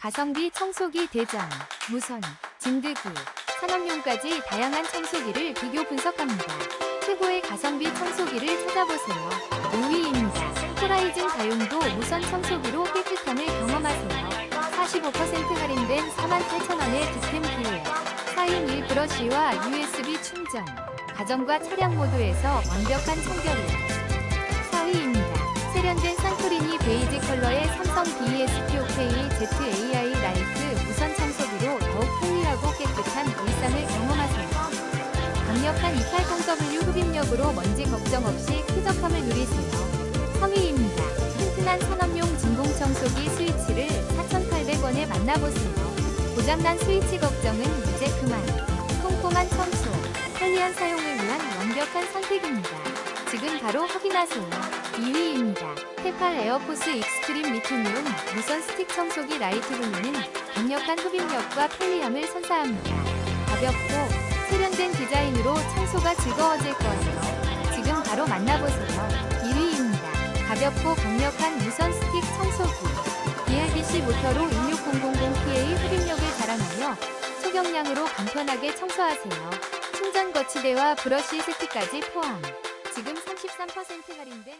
가성비 청소기 대전, 무선, 진드기, 산업용까지 다양한 청소기를 비교 분석합니다. 최고의 가성비 청소기를 찾아보세요. 5위입니다. 호라이즌 다용도 무선 청소기로 깨끗함을 경험하세요. 45% 할인된 48,000원의 득템 기회. 4인 1 브러쉬와 USB 충전. 가정과 차량 모두에서 완벽한 청결을. 강력한 280W 흡입력으로 먼지 걱정 없이 쾌적함을 누리세요. 3위입니다. 튼튼한 산업용 진공청소기 스위치를 4,800원에 만나보세요. 고장난 스위치 걱정은 이제 그만. 꼼꼼한 청소, 편리한 사용을 위한 완벽한 선택입니다. 지금 바로 확인하세요. 2위입니다. 테팔 에어포스 익스트림 리튬이온 무선 스틱 청소기 라이트 분리는 강력한 흡입력과 편리함을 선사합니다. 가볍고 세련된 디자인으로 청소가 즐거워질 거예요. 지금 바로 만나보세요. 1위입니다. 가볍고 강력한 무선 스틱 청소기. BLDC 모터로 26000PA 흡입력을 자랑하며 소경량으로 간편하게 청소하세요. 충전 거치대와 브러쉬 세트까지 포함. 지금 33% 할인된